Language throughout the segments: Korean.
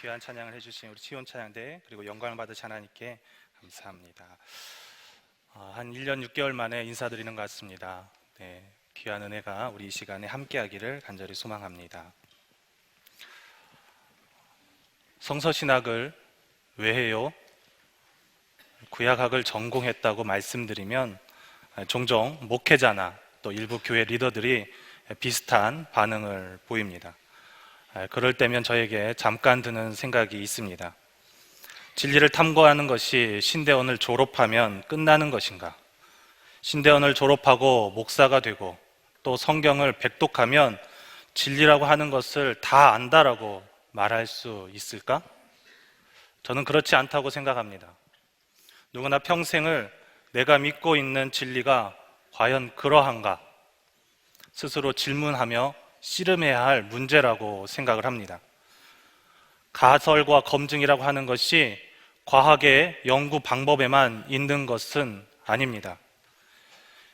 귀한 찬양을 해주신 우리 치온 찬양대 그리고 영광을 받으신 하나님께 감사합니다. 아, 한 1년 6개월 만에 인사드리는 것 같습니다. 네, 귀한 은혜가 우리 이 시간에 함께하기를 간절히 소망합니다. 성서 신학을 왜 해요? 구약학을 전공했다고 말씀드리면 종종 목회자나 또 일부 교회 리더들이 비슷한 반응을 보입니다. 그럴 때면 저에게 잠깐 드는 생각이 있습니다. 진리를 탐구하는 것이 신대원을 졸업하면 끝나는 것인가? 신대원을 졸업하고 목사가 되고 또 성경을 백독하면 진리라고 하는 것을 다 안다라고 말할 수 있을까? 저는 그렇지 않다고 생각합니다. 누구나 평생을 내가 믿고 있는 진리가 과연 그러한가? 스스로 질문하며 씨름해야 할 문제라고 생각을 합니다. 가설과 검증이라고 하는 것이 과학의 연구 방법에만 있는 것은 아닙니다.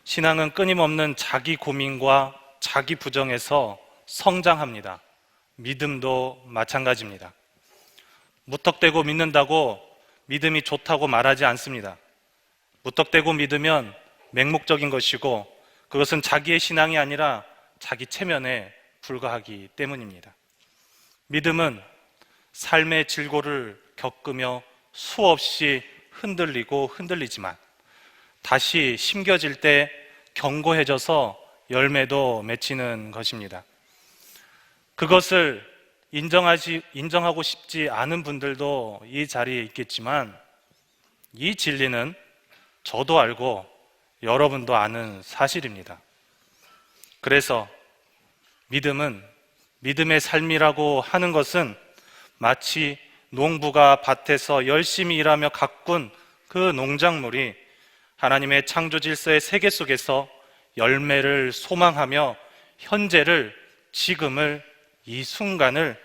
신앙은 끊임없는 자기 고민과 자기 부정에서 성장합니다. 믿음도 마찬가지입니다. 무턱대고 믿는다고 믿음이 좋다고 말하지 않습니다. 무턱대고 믿으면 맹목적인 것이고 그것은 자기의 신앙이 아니라 자기 체면에 불과하기 때문입니다. 믿음은 삶의 질고를 겪으며 수없이 흔들리고 흔들리지만 다시 심겨질 때 견고해져서 열매도 맺히는 것입니다. 그것을 인정하지, 인정하고 싶지 않은 분들도 이 자리에 있겠지만 이 진리는 저도 알고 여러분도 아는 사실입니다. 그래서 믿음은 믿음의 삶이라고 하는 것은 마치 농부가 밭에서 열심히 일하며 가꾼 그 농작물이 하나님의 창조 질서의 세계 속에서 열매를 소망하며 현재를 지금을 이 순간을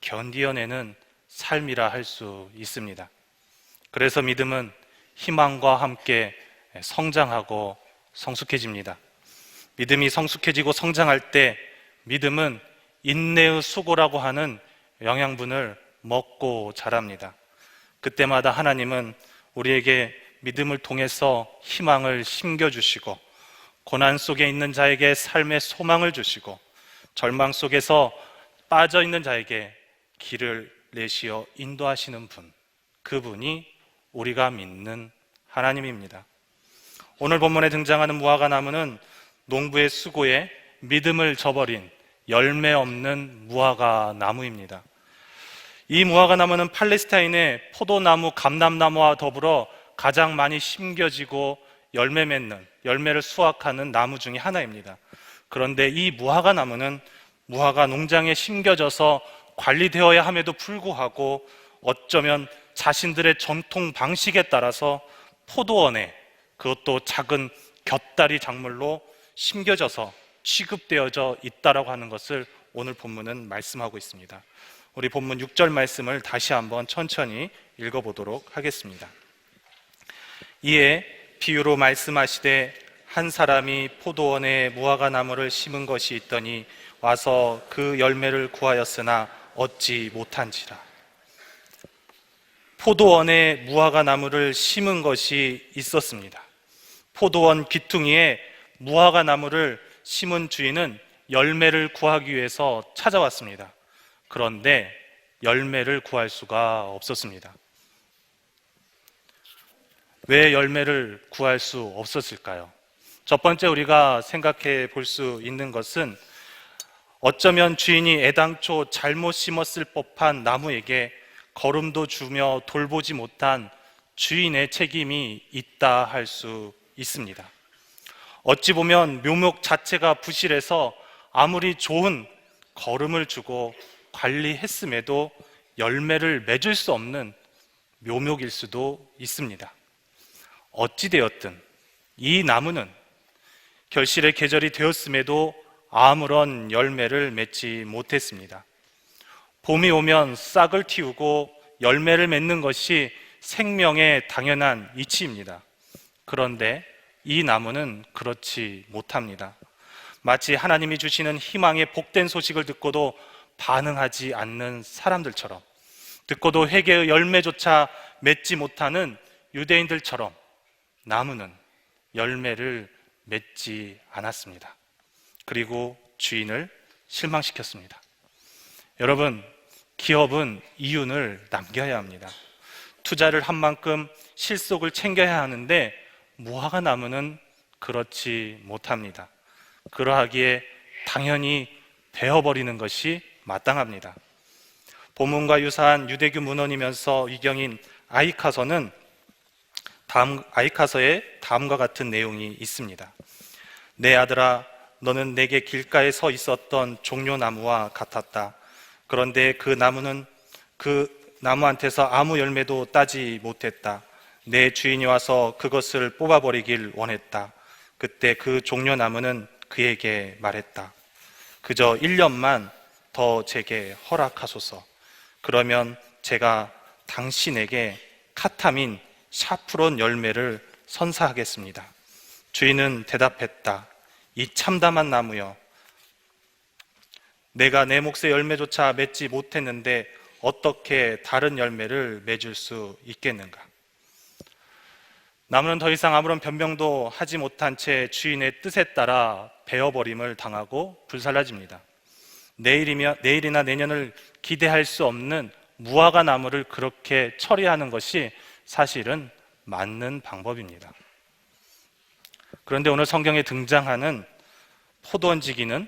견디어내는 삶이라 할 수 있습니다. 그래서 믿음은 희망과 함께 성장하고 성숙해집니다. 믿음이 성숙해지고 성장할 때 믿음은 인내의 수고라고 하는 영양분을 먹고 자랍니다. 그때마다 하나님은 우리에게 믿음을 통해서 희망을 심겨주시고 고난 속에 있는 자에게 삶의 소망을 주시고 절망 속에서 빠져 있는 자에게 길을 내시어 인도하시는 분, 그분이 우리가 믿는 하나님입니다. 오늘 본문에 등장하는 무화과 나무는 농부의 수고에 믿음을 저버린 열매 없는 무화과 나무입니다. 이 무화과 나무는 팔레스타인의 포도나무, 감람나무와 더불어 가장 많이 심겨지고 열매 맺는, 열매를 수확하는 나무 중의 하나입니다. 그런데 이 무화과 나무는 무화과 농장에 심겨져서 관리되어야 함에도 불구하고 어쩌면 자신들의 전통 방식에 따라서 포도원에 그것도 작은 곁다리 작물로 심겨져서 취급되어져 있다라고 하는 것을 오늘 본문은 말씀하고 있습니다. 우리 본문 6절 말씀을 다시 한번 천천히 읽어보도록 하겠습니다. 이에 비유로 말씀하시되 한 사람이 포도원에 무화과 나무를 심은 것이 있더니 와서 그 열매를 구하였으나 얻지 못한지라. 포도원에 무화과 나무를 심은 것이 있었습니다. 포도원 귀퉁이에 무화과 나무를 심은 주인은 열매를 구하기 위해서 찾아왔습니다. 그런데 열매를 구할 수가 없었습니다. 왜 열매를 구할 수 없었을까요? 첫 번째 우리가 생각해 볼 수 있는 것은 어쩌면 주인이 애당초 잘못 심었을 법한 나무에게 걸음도 주며 돌보지 못한 주인의 책임이 있다 할 수 있습니다. 어찌 보면 묘목 자체가 부실해서 아무리 좋은 걸음을 주고 관리했음에도 열매를 맺을 수 없는 묘목일 수도 있습니다. 어찌되었든 이 나무는 결실의 계절이 되었음에도 아무런 열매를 맺지 못했습니다. 봄이 오면 싹을 틔우고 열매를 맺는 것이 생명의 당연한 이치입니다. 그런데 이 나무는 그렇지 못합니다. 마치 하나님이 주시는 희망의 복된 소식을 듣고도 반응하지 않는 사람들처럼 듣고도 회개의 열매조차 맺지 못하는 유대인들처럼 나무는 열매를 맺지 않았습니다. 그리고 주인을 실망시켰습니다. 여러분, 기업은 이윤을 남겨야 합니다. 투자를 한 만큼 실속을 챙겨야 하는데 무화과 나무는 그렇지 못합니다. 그러하기에 당연히 베어버리는 것이 마땅합니다. 본문과 유사한 유대교 문헌이면서 위경인 아이카서는 다음 아이카서에 다음과 같은 내용이 있습니다. 내 아들아 너는 내게 길가에 서 있었던 종려나무와 같았다. 그런데 그 나무는 그 나무한테서 아무 열매도 따지 못했다. 내 주인이 와서 그것을 뽑아버리길 원했다. 그때 그 종려나무는 그에게 말했다. 그저 1년만 더 제게 허락하소서. 그러면 제가 당신에게 카타민 샤프론 열매를 선사하겠습니다. 주인은 대답했다. 이 참담한 나무여. 내가 내 몫의 열매조차 맺지 못했는데 어떻게 다른 열매를 맺을 수 있겠는가? 나무는 더 이상 아무런 변명도 하지 못한 채 주인의 뜻에 따라 베어버림을 당하고 불살라집니다. 내일이며 내일이나 내년을 기대할 수 없는 무화과 나무를 그렇게 처리하는 것이 사실은 맞는 방법입니다. 그런데 오늘 성경에 등장하는 포도원지기는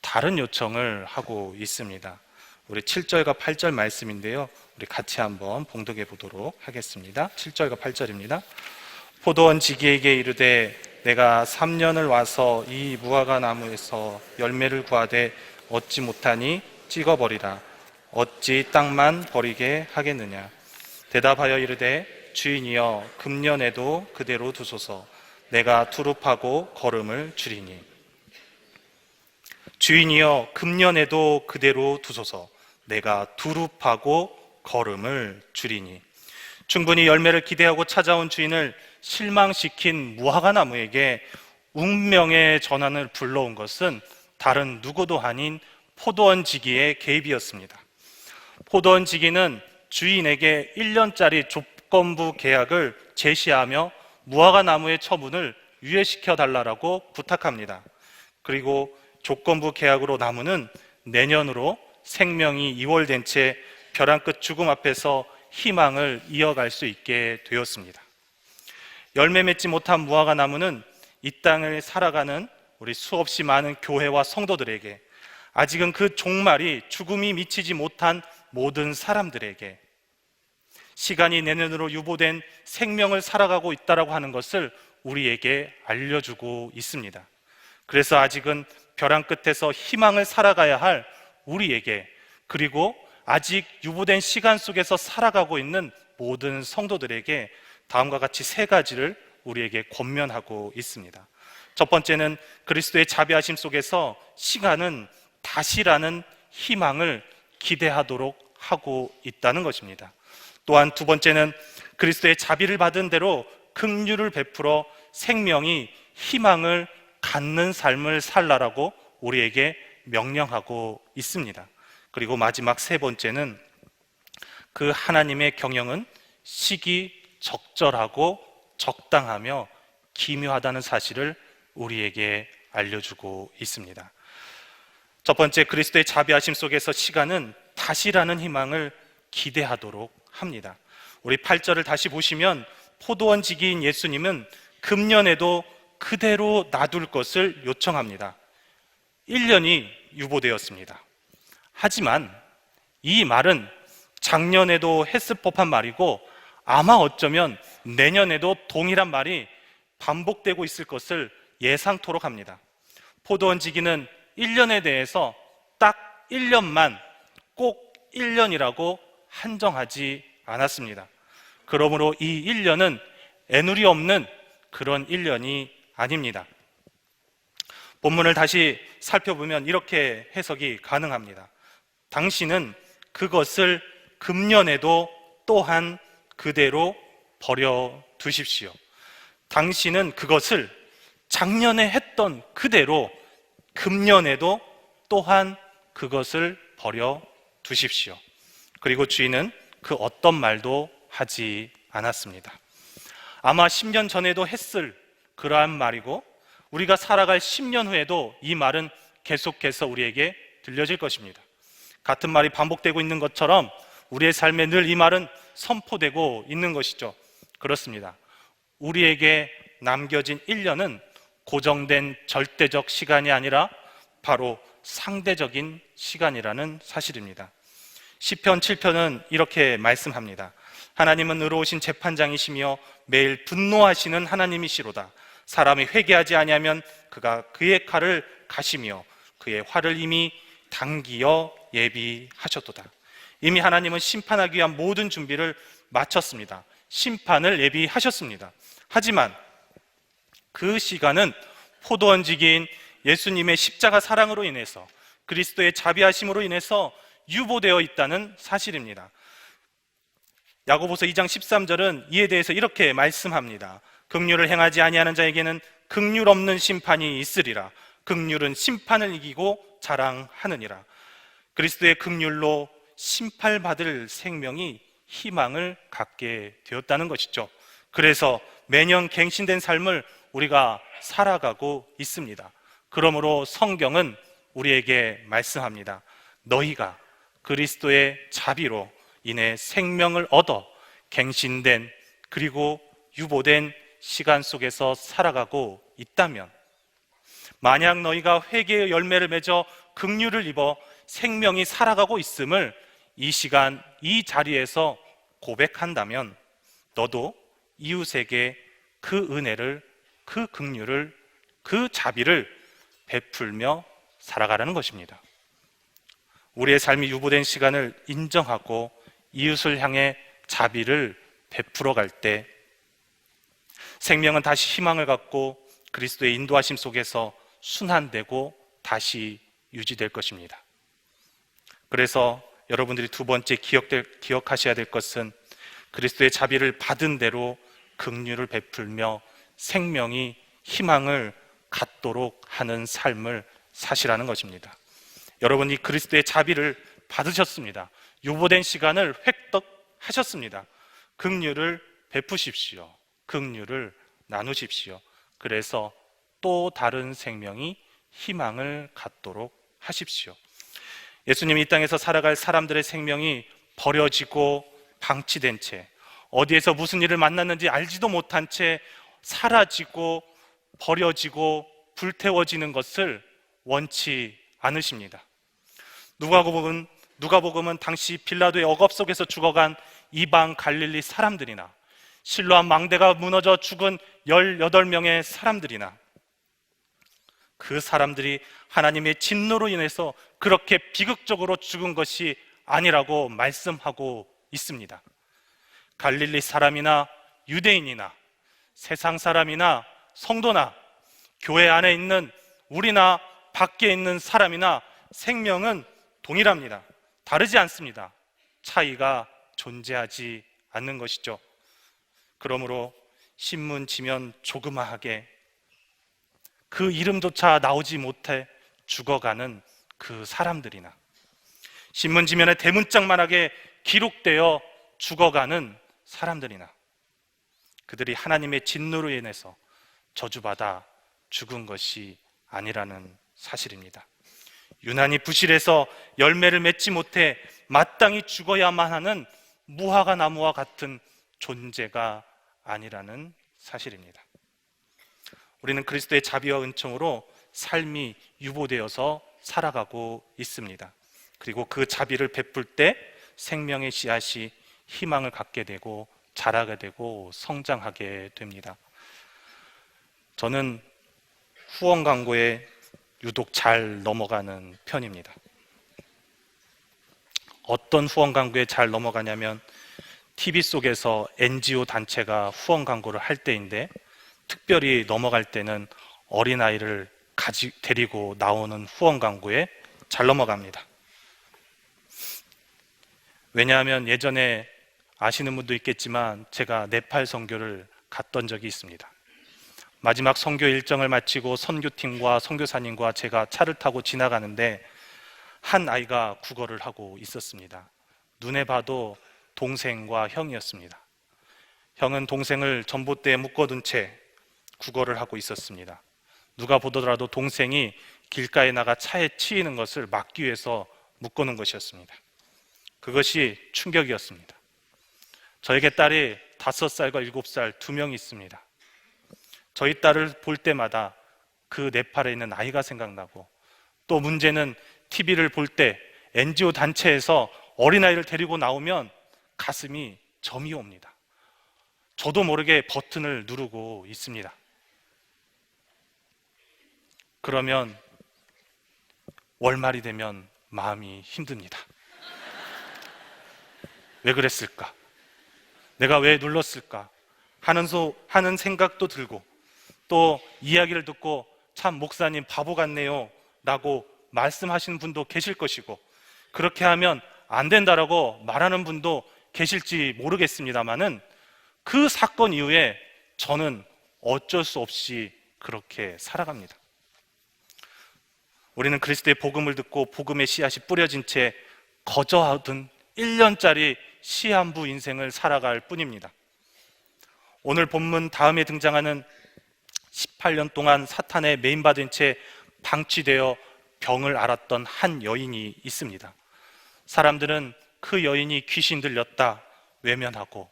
다른 요청을 하고 있습니다. 우리 7절과 8절 말씀인데요. 우리 같이 한번 봉독해 보도록 하겠습니다. 7절과 8절입니다. 포도원 지기에게 이르되 내가 3년을 와서 이 무화과 나무에서 열매를 구하되 얻지 못하니 찍어버리라. 어찌 땅만 버리게 하겠느냐. 대답하여 이르되 주인이여 금년에도 그대로 두소서 내가 두릅하고 걸음을 줄이니 주인이여 금년에도 그대로 두소서 내가 두릅하고 걸음을 줄이니 충분히 열매를 기대하고 찾아온 주인을 실망시킨 무화과 나무에게 운명의 전환을 불러온 것은 다른 누구도 아닌 포도원 지기의 개입이었습니다. 포도원 지기는 주인에게 1년짜리 조건부 계약을 제시하며 무화과 나무의 처분을 유예시켜 달라고 부탁합니다. 그리고 조건부 계약으로 나무는 내년으로 생명이 이월된 채 벼랑 끝 죽음 앞에서 희망을 이어갈 수 있게 되었습니다. 열매 맺지 못한 무화과 나무는 이 땅을 살아가는 우리 수없이 많은 교회와 성도들에게 아직은 그 종말이 죽음이 미치지 못한 모든 사람들에게 시간이 내년으로 유보된 생명을 살아가고 있다라고 하는 것을 우리에게 알려주고 있습니다. 그래서 아직은 벼랑 끝에서 희망을 살아가야 할 우리에게 그리고 아직 유보된 시간 속에서 살아가고 있는 모든 성도들에게 다음과 같이 세 가지를 우리에게 권면하고 있습니다. 첫 번째는 그리스도의 자비하심 속에서 시간은 다시라는 희망을 기대하도록 하고 있다는 것입니다. 또한 두 번째는 그리스도의 자비를 받은 대로 긍휼을 베풀어 생명이 희망을 갖는 삶을 살라라고 우리에게 명령하고 있습니다. 그리고 마지막 세 번째는 그 하나님의 경영은 시기 적절하고 적당하며 기묘하다는 사실을 우리에게 알려주고 있습니다. 첫 번째 그리스도의 자비하심 속에서 시간은 다시라는 희망을 기대하도록 합니다. 우리 8절을 다시 보시면 포도원 지기인 예수님은 금년에도 그대로 놔둘 것을 요청합니다. 1년이 유보되었습니다. 하지만 이 말은 작년에도 했을 법한 말이고 아마 어쩌면 내년에도 동일한 말이 반복되고 있을 것을 예상토록 합니다. 포도원 지기는 1년에 대해서 딱 1년만 꼭 1년이라고 한정하지 않았습니다. 그러므로 이 1년은 애누리 없는 그런 1년이 아닙니다. 본문을 다시 살펴보면 이렇게 해석이 가능합니다. 당신은 그것을 금년에도 또한 그대로 버려 두십시오. 당신은 그것을 작년에 했던 그대로 금년에도 또한 그것을 버려 두십시오. 그리고 주인은 그 어떤 말도 하지 않았습니다. 아마 10년 전에도 했을 그러한 말이고 우리가 살아갈 10년 후에도 이 말은 계속해서 우리에게 들려질 것입니다. 같은 말이 반복되고 있는 것처럼 우리의 삶에 늘 이 말은 선포되고 있는 것이죠. 그렇습니다. 우리에게 남겨진 1년은 고정된 절대적 시간이 아니라 바로 상대적인 시간이라는 사실입니다. 시편 7편은 이렇게 말씀합니다. 하나님은 의로우신 재판장이시며 매일 분노하시는 하나님이시로다. 사람이 회개하지 아니하면 그가 그의 칼을 가시며 그의 활을 이미 당기어 예비하셨도다. 이미 하나님은 심판하기 위한 모든 준비를 마쳤습니다. 심판을 예비하셨습니다. 하지만 그 시간은 포도 얹기인 예수님의 십자가 사랑으로 인해서 그리스도의 자비하심으로 인해서 유보되어 있다는 사실입니다. 야고보서 2장 13절은 이에 대해서 이렇게 말씀합니다. 긍휼을 행하지 아니하는 자에게는 긍휼 없는 심판이 있으리라. 긍휼은 심판을 이기고 자랑하느니라. 그리스도의 긍휼로 심판받을 생명이 희망을 갖게 되었다는 것이죠. 그래서 매년 갱신된 삶을 우리가 살아가고 있습니다. 그러므로 성경은 우리에게 말씀합니다. 너희가 그리스도의 자비로 인해 생명을 얻어 갱신된 그리고 유보된 시간 속에서 살아가고 있다면 만약 너희가 회개의 열매를 맺어 긍휼을 입어 생명이 살아가고 있음을 이 시간 이 자리에서 고백한다면 너도 이웃에게 그 은혜를 그 긍휼을 그 자비를 베풀며 살아가라는 것입니다. 우리의 삶이 유보된 시간을 인정하고 이웃을 향해 자비를 베풀어 갈 때 생명은 다시 희망을 갖고 그리스도의 인도하심 속에서 순환되고 다시 유지될 것입니다. 그래서 여러분들이 두 번째 기억될, 기억하셔야 될 것은 그리스도의 자비를 받은 대로 긍휼을 베풀며 생명이 희망을 갖도록 하는 삶을 사시라는 것입니다. 여러분이 그리스도의 자비를 받으셨습니다. 유보된 시간을 획득하셨습니다. 긍휼을 베푸십시오. 긍휼을 나누십시오. 그래서 또 다른 생명이 희망을 갖도록 하십시오. 예수님이 이 땅에서 살아갈 사람들의 생명이 버려지고 방치된 채 어디에서 무슨 일을 만났는지 알지도 못한 채 사라지고 버려지고 불태워지는 것을 원치 않으십니다. 누가복음은 누가복음은 당시 빌라도의 억압 속에서 죽어간 이방 갈릴리 사람들이나 실로암 망대가 무너져 죽은 18명의 사람들이나 그 사람들이 하나님의 진노로 인해서 그렇게 비극적으로 죽은 것이 아니라고 말씀하고 있습니다. 갈릴리 사람이나 유대인이나 세상 사람이나 성도나 교회 안에 있는 우리나 밖에 있는 사람이나 생명은 동일합니다. 다르지 않습니다. 차이가 존재하지 않는 것이죠. 그러므로 신문 지면 조그마하게 그 이름조차 나오지 못해 죽어가는 그 사람들이나 신문 지면에 대문짝만하게 기록되어 죽어가는 사람들이나 그들이 하나님의 진노로 인해서 저주받아 죽은 것이 아니라는 사실입니다. 유난히 부실해서 열매를 맺지 못해 마땅히 죽어야만 하는 무화과 나무와 같은 존재가 아니라는 사실입니다. 우리는 그리스도의 자비와 은총으로 삶이 유보되어서 살아가고 있습니다. 그리고 그 자비를 베풀 때 생명의 씨앗이 희망을 갖게 되고 자라게 되고 성장하게 됩니다. 저는 후원 광고에 유독 잘 넘어가는 편입니다. 어떤 후원 광고에 잘 넘어가냐면 TV 속에서 NGO 단체가 후원 광고를 할 때인데 특별히 넘어갈 때는 어린아이를 가지, 데리고 나오는 후원 광고에 잘 넘어갑니다. 왜냐하면 예전에 아시는 분도 있겠지만 제가 네팔 선교를 갔던 적이 있습니다. 마지막 선교 일정을 마치고 선교팀과 선교사님과 제가 차를 타고 지나가는데 한 아이가 국어를 하고 있었습니다. 눈에 봐도 동생과 형이었습니다. 형은 동생을 전봇대에 묶어둔 채 구걸을 하고 있었습니다. 누가 보더라도 동생이 길가에 나가 차에 치이는 것을 막기 위해서 묶어놓은 것이었습니다. 그것이 충격이었습니다. 저에게 딸이 다섯 살과 일곱 살두 명이 있습니다. 저희 딸을 볼 때마다 그 네팔에 있는 아이가 생각나고 또 문제는 TV를 볼 때 NGO 단체에서 어린아이를 데리고 나오면 가슴이 점이 옵니다. 저도 모르게 버튼을 누르고 있습니다. 그러면 월말이 되면 마음이 힘듭니다. 왜 그랬을까? 내가 왜 눌렀을까? 하는 소, 하는 생각도 들고 또 이야기를 듣고 참 목사님 바보 같네요 라고 말씀하시는 분도 계실 것이고 그렇게 하면 안 된다라고 말하는 분도 계실지 모르겠습니다만은 그 사건 이후에 저는 어쩔 수 없이 그렇게 살아갑니다. 우리는 그리스도의 복음을 듣고 복음의 씨앗이 뿌려진 채 거저하던 1년짜리 시한부 인생을 살아갈 뿐입니다. 오늘 본문 다음에 등장하는 18년 동안 사탄의 메인받은 채 방치되어 병을 앓았던 한 여인이 있습니다. 사람들은 그 여인이 귀신 들렸다 외면하고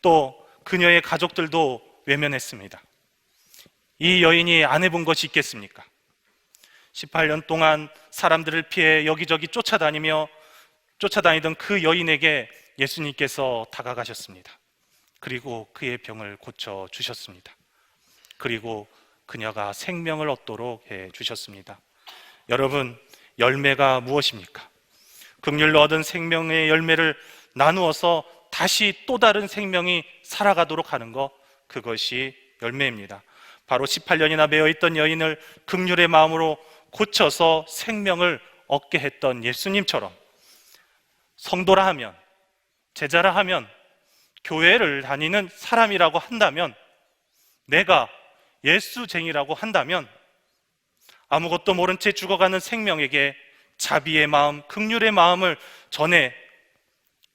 또 그녀의 가족들도 외면했습니다. 이 여인이 안 해본 것이 있겠습니까? 18년 동안 사람들을 피해 여기저기 쫓아다니며 쫓아다니던 그 여인에게 예수님께서 다가가셨습니다. 그리고 그의 병을 고쳐 주셨습니다. 그리고 그녀가 생명을 얻도록 해 주셨습니다. 여러분, 열매가 무엇입니까? 긍휼로 얻은 생명의 열매를 나누어서 다시 또 다른 생명이 살아가도록 하는 것, 그것이 열매입니다. 바로 18년이나 매여 있던 여인을 긍휼의 마음으로 고쳐서 생명을 얻게 했던 예수님처럼 성도라 하면 제자라 하면 교회를 다니는 사람이라고 한다면 내가 예수쟁이라고 한다면 아무것도 모른 채 죽어가는 생명에게 자비의 마음, 극률의 마음을 전해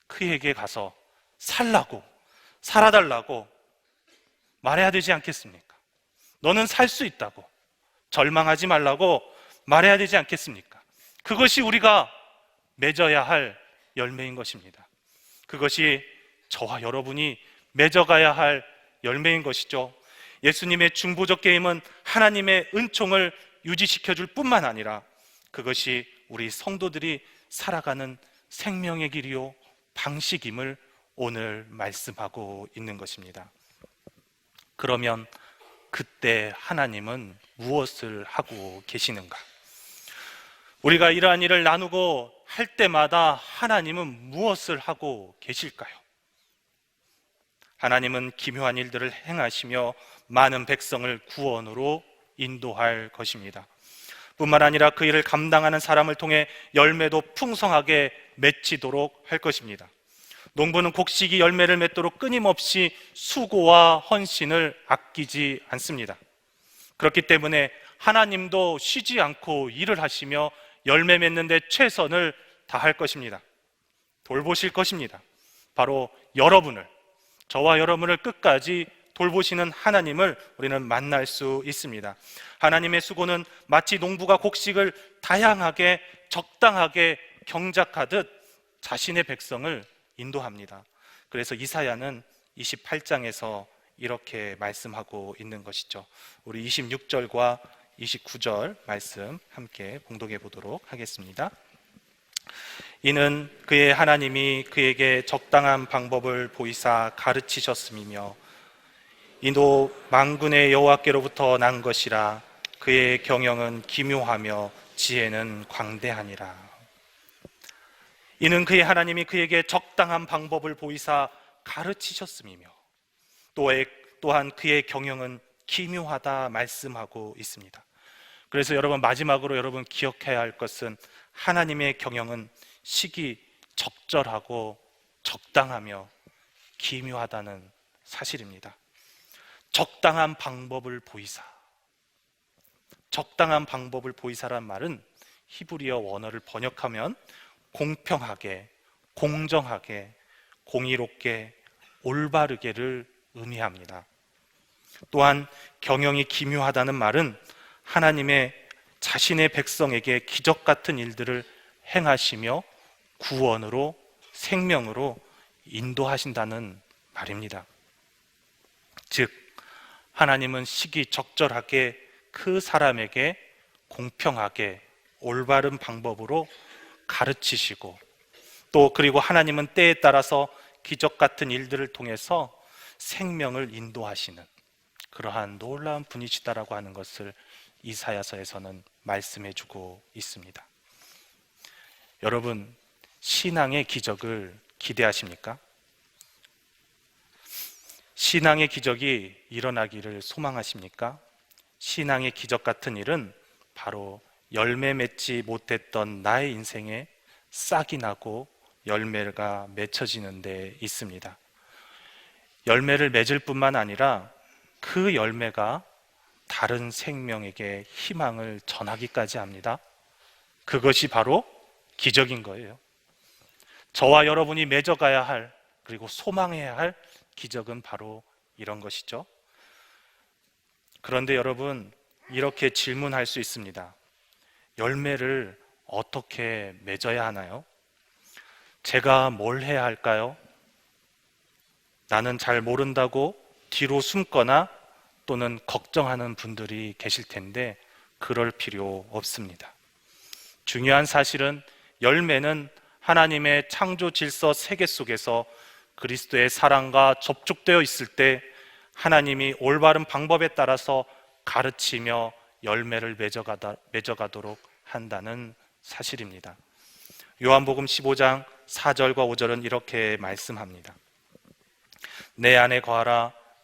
그에게 가서 살라고, 살아달라고 말해야 되지 않겠습니까? 너는 살 수 있다고, 절망하지 말라고 말해야 되지 않겠습니까? 그것이 우리가 맺어야 할 열매인 것입니다. 그것이 저와 여러분이 맺어가야 할 열매인 것이죠. 예수님의 중보적 게임은 하나님의 은총을 유지시켜 줄 뿐만 아니라 그것이 우리 성도들이 살아가는 생명의 길이요 방식임을 오늘 말씀하고 있는 것입니다. 그러면 그때 하나님은 무엇을 하고 계시는가? 우리가 이러한 일을 나누고 할 때마다 하나님은 무엇을 하고 계실까요? 하나님은 기묘한 일들을 행하시며 많은 백성을 구원으로 인도할 것입니다. 뿐만 아니라 그 일을 감당하는 사람을 통해 열매도 풍성하게 맺히도록 할 것입니다. 농부는 곡식이 열매를 맺도록 끊임없이 수고와 헌신을 아끼지 않습니다. 그렇기 때문에 하나님도 쉬지 않고 일을 하시며 열매 맺는데 최선을 다할 것입니다. 돌보실 것입니다. 바로 여러분을, 저와 여러분을 끝까지 돌보시는 하나님을 우리는 만날 수 있습니다. 하나님의 수고는 마치 농부가 곡식을 다양하게 적당하게 경작하듯 자신의 백성을 인도합니다. 그래서 이사야는 28장에서 이렇게 말씀하고 있는 것이죠. 우리 26절과 29절 말씀 함께 봉독해 보도록 하겠습니다. 이는 그의 하나님이 그에게 적당한 방법을 보이사 가르치셨음이며 이도 만군의 여호와께로부터 난 것이라 그의 경영은 기묘하며 지혜는 광대하니라. 이는 그의 하나님이 그에게 적당한 방법을 보이사 가르치셨음이며 또한 그의 경영은 기묘하다 말씀하고 있습니다. 그래서 여러분 마지막으로 여러분 기억해야 할 것은 하나님의 경영은 시기 적절하고 적당하며 기묘하다는 사실입니다. 적당한 방법을 보이사. 적당한 방법을 보이사란 말은 히브리어 원어를 번역하면 공평하게, 공정하게, 공의롭게 올바르게를 의미합니다. 또한 경영이 기묘하다는 말은 하나님의 자신의 백성에게 기적 같은 일들을 행하시며 구원으로 생명으로 인도하신다는 말입니다. 즉, 하나님은 시기 적절하게 그 사람에게 공평하게 올바른 방법으로 가르치시고 또 그리고 하나님은 때에 따라서 기적 같은 일들을 통해서 생명을 인도하시는 그러한 놀라운 분이시다라고 하는 것을 이사야서에서는 말씀해 주고 있습니다. 여러분, 신앙의 기적을 기대하십니까? 신앙의 기적이 일어나기를 소망하십니까? 신앙의 기적 같은 일은 바로 열매 맺지 못했던 나의 인생에 싹이 나고 열매가 맺혀지는 데 있습니다. 열매를 맺을 뿐만 아니라 그 열매가 다른 생명에게 희망을 전하기까지 합니다. 그것이 바로 기적인 거예요. 저와 여러분이 맺어가야 할 그리고 소망해야 할 기적은 바로 이런 것이죠. 그런데 여러분 이렇게 질문할 수 있습니다. 열매를 어떻게 맺어야 하나요? 제가 뭘 해야 할까요? 나는 잘 모른다고 뒤로 숨거나 또는 걱정하는 분들이 계실 텐데 그럴 필요 없습니다. 중요한 사실은 열매는 하나님의 창조 질서 세계 속에서 그리스도의 사랑과 접촉되어 있을 때 하나님이 올바른 방법에 따라서 가르치며 열매를 맺어가다, 맺어가도록 한다는 사실입니다. 요한복음 15장 4절과 5절은 이렇게 말씀합니다. 내 안에 거하라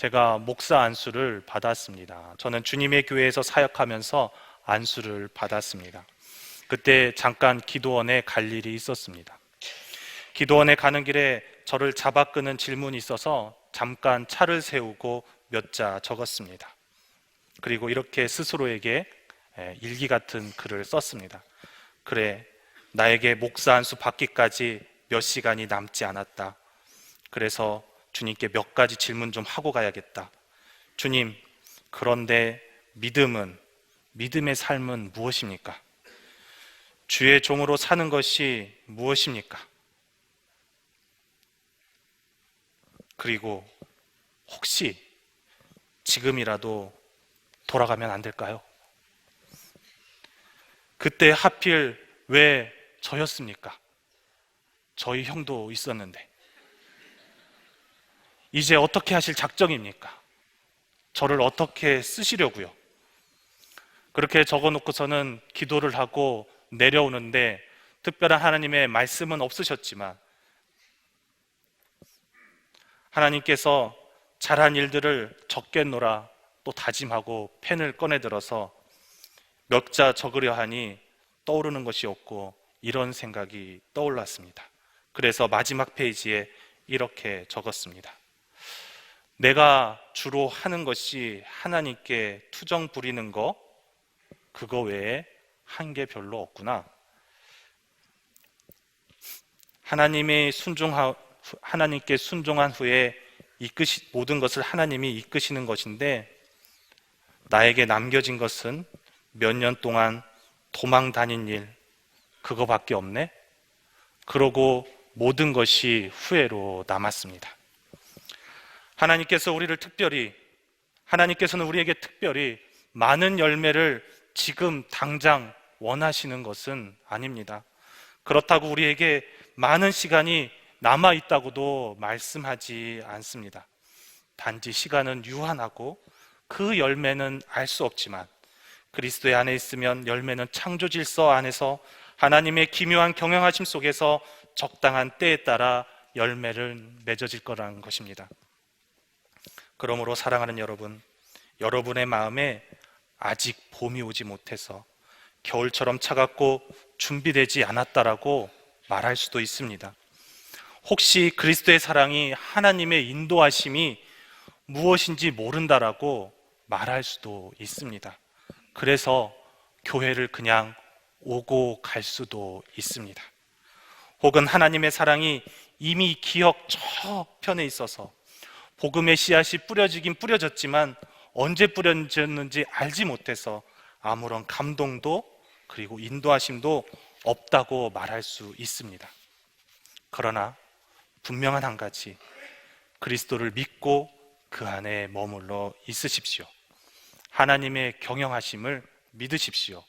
제가 목사 안수를 받았습니다. 저는 주님의 교회에서 사역하면서 안수를 받았습니다. 그때 잠깐 기도원에 갈 일이 있었습니다. 기도원에 가는 길에 저를 잡아 끄는 질문이 있어서 잠깐 차를 세우고 몇 자 적었습니다. 그리고 이렇게 스스로에게 일기 같은 글을 썼습니다. 그래, 나에게 목사 안수 받기까지 몇 시간이 남지 않았다. 그래서 주님께 몇 가지 질문 좀 하고 가야겠다. 주님, 그런데 믿음은, 믿음의 삶은 무엇입니까? 주의 종으로 사는 것이 무엇입니까? 그리고 혹시 지금이라도 돌아가면 안 될까요? 그때 하필 왜 저였습니까? 저희 형도 있었는데. 이제 어떻게 하실 작정입니까? 저를 어떻게 쓰시려고요? 그렇게 적어 놓고서는 기도를 하고 내려오는데 특별한 하나님의 말씀은 없으셨지만 하나님께서 잘한 일들을 적겠노라 또 다짐하고 펜을 꺼내 들어서 몇 자 적으려 하니 떠오르는 것이 없고 이런 생각이 떠올랐습니다. 그래서 마지막 페이지에 이렇게 적었습니다. 내가 주로 하는 것이 하나님께 투정 부리는 거, 그거 외에 한 게 별로 없구나. 하나님의 순종하, 하나님께 순종한 후에 이끄시, 모든 것을 하나님이 이끄시는 것인데, 나에게 남겨진 것은 몇 년 동안 도망 다닌 일, 그거밖에 없네? 그러고 모든 것이 후회로 남았습니다. 하나님께서 우리를 특별히 하나님께서는 우리에게 특별히 많은 열매를 지금 당장 원하시는 것은 아닙니다. 그렇다고 우리에게 많은 시간이 남아 있다고도 말씀하지 않습니다. 단지 시간은 유한하고 그 열매는 알 수 없지만 그리스도의 안에 있으면 열매는 창조 질서 안에서 하나님의 기묘한 경영하심 속에서 적당한 때에 따라 열매를 맺어질 거라는 것입니다. 그러므로 사랑하는 여러분, 여러분의 마음에 아직 봄이 오지 못해서 겨울처럼 차갑고 준비되지 않았다라고 말할 수도 있습니다. 혹시 그리스도의 사랑이 하나님의 인도하심이 무엇인지 모른다라고 말할 수도 있습니다. 그래서 교회를 그냥 오고 갈 수도 있습니다. 혹은 하나님의 사랑이 이미 기억 저편에 있어서 복음의 씨앗이 뿌려지긴 뿌려졌지만 언제 뿌려졌는지 알지 못해서 아무런 감동도 그리고 인도하심도 없다고 말할 수 있습니다. 그러나 분명한 한 가지 그리스도를 믿고 그 안에 머물러 있으십시오. 하나님의 경영하심을 믿으십시오.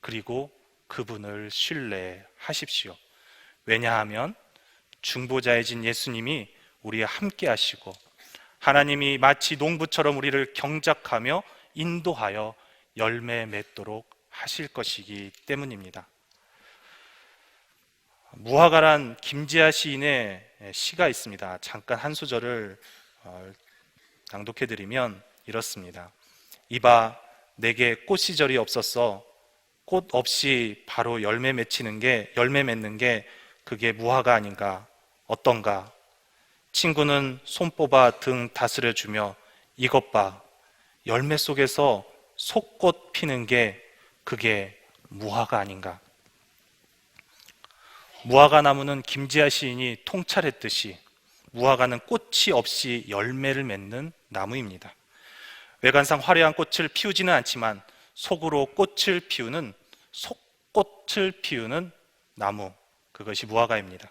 그리고 그분을 신뢰하십시오. 왜냐하면 중보자의 진 예수님이 우리와 함께 하시고 하나님이 마치 농부처럼 우리를 경작하며 인도하여 열매 맺도록 하실 것이기 때문입니다. 무화과란 김지아 시인의 시가 있습니다. 잠깐 한 소절을 어, 낭독해 드리면 이렇습니다. 이봐 내게 꽃 시절이 없었어. 꽃 없이 바로 열매 맺히는 게 열매 맺는 게 그게 무화과 아닌가? 어떤가? 친구는 손 뽑아 등 다스려 주며 이것 봐. 열매 속에서 속꽃 피는 게 그게 무화과 아닌가? 무화과 나무는 김지아 시인이 통찰했듯이 무화과는 꽃이 없이 열매를 맺는 나무입니다. 외관상 화려한 꽃을 피우지는 않지만 속으로 꽃을 피우는 속꽃을 피우는 나무 그것이 무화과입니다.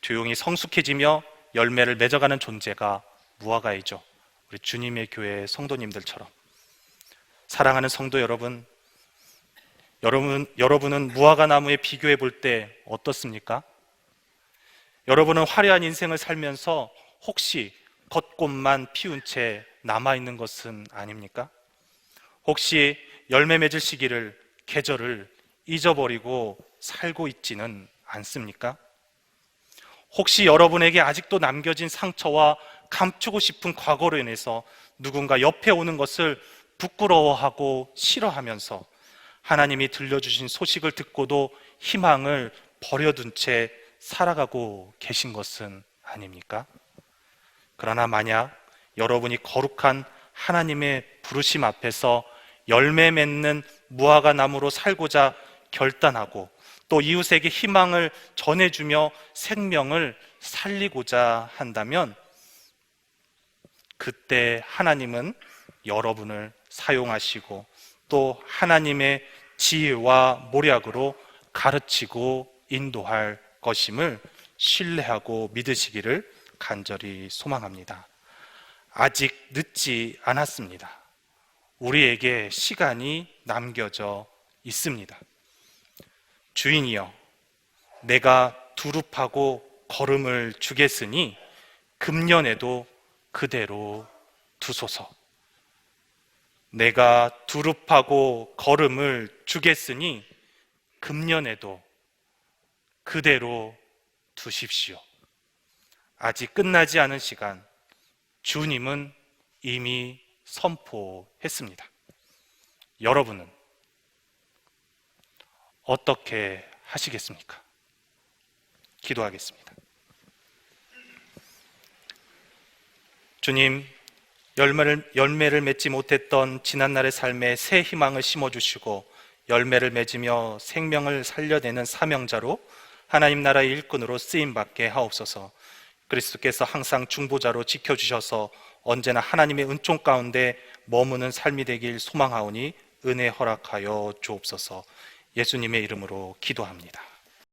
조용히 성숙해지며 열매를 맺어가는 존재가 무화과이죠. 우리 주님의 교회 성도님들처럼 사랑하는 성도 여러분, 여러분 여러분은 무화과 나무에 비교해 볼 때 어떻습니까? 여러분은 화려한 인생을 살면서 혹시 겉꽃만 피운 채 남아 있는 것은 아닙니까? 혹시 열매 맺을 시기를 계절을 잊어버리고 살고 있지는 않습니까? 혹시 여러분에게 아직도 남겨진 상처와 감추고 싶은 과거로 인해서 누군가 옆에 오는 것을 부끄러워하고 싫어하면서 하나님이 들려주신 소식을 듣고도 희망을 버려둔 채 살아가고 계신 것은 아닙니까? 그러나 만약 여러분이 거룩한 하나님의 부르심 앞에서 열매 맺는 무화과 나무로 살고자 결단하고 또 이웃에게 희망을 전해주며 생명을 살리고자 한다면 그때 하나님은 여러분을 사용하시고 또 하나님의 지혜와 모략으로 가르치고 인도할 것임을 신뢰하고 믿으시기를 간절히 소망합니다. 아직 늦지 않았습니다. 우리에게 시간이 남겨져 있습니다. 주인이여, 내가 두릅하고 걸음을 주겠으니 금년에도 그대로 두소서. 내가 두릅하고 걸음을 주겠으니 금년에도 그대로 두십시오. 아직 끝나지 않은 시간, 주님은 이미 선포했습니다. 여러분은 어떻게 하시겠습니까? 기도하겠습니다. 주님, 열매를, 열매를 맺지 못했던 지난날의 삶에 새 희망을 심어주시고 열매를 맺으며 생명을 살려내는 사명자로 하나님 나라의 일꾼으로 쓰임받게 하옵소서 그리스도께서 항상 중보자로 지켜주셔서 언제나 하나님의 은총 가운데 머무는 삶이 되길 소망하오니 은혜 허락하여 주옵소서 예수님의 이름으로 기도합니다.